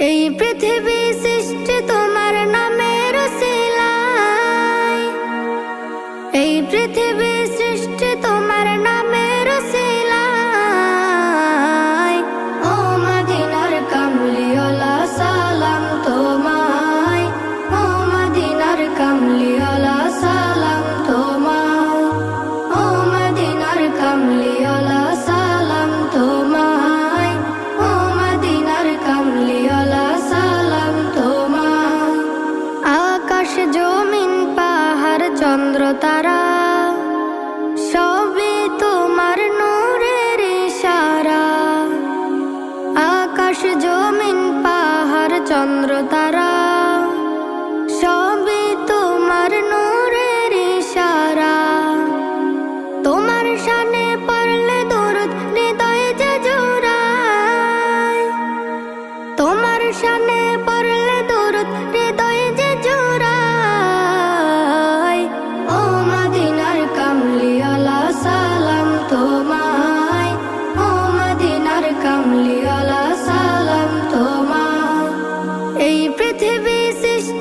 এই পৃথিবী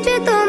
যে তোমার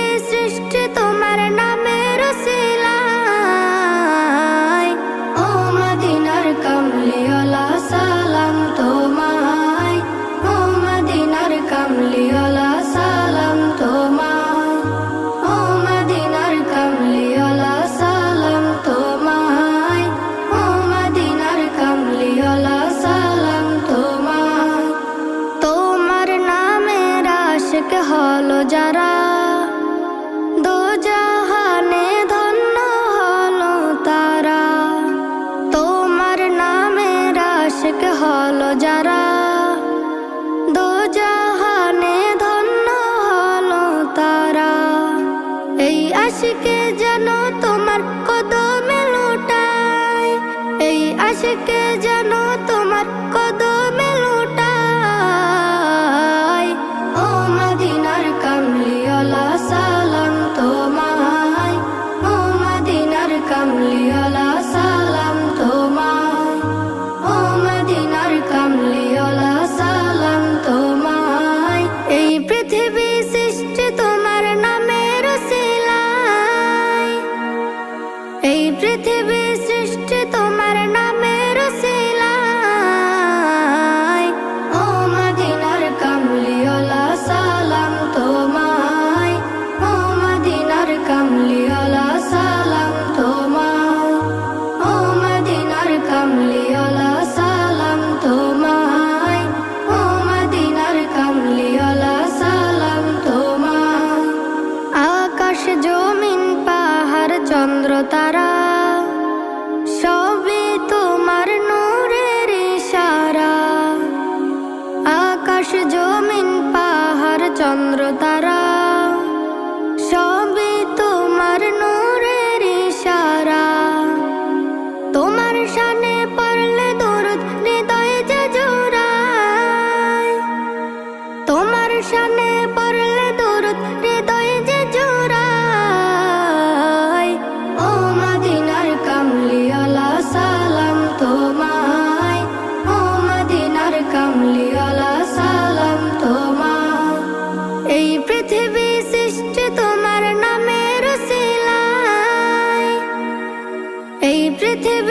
থেকে যেন তোমার tebe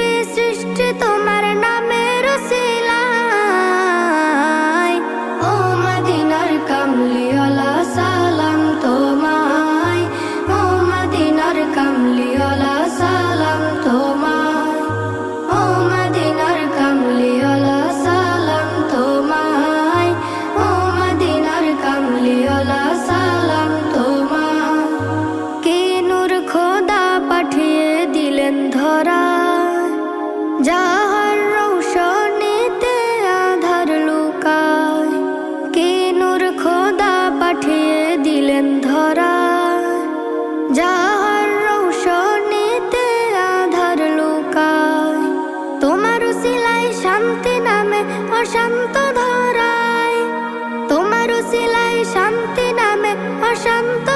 ওসিলায় শান্তি নামে অশান্ত ধরায়। তোমার ওসিলায় শান্তি নামে অশান্ত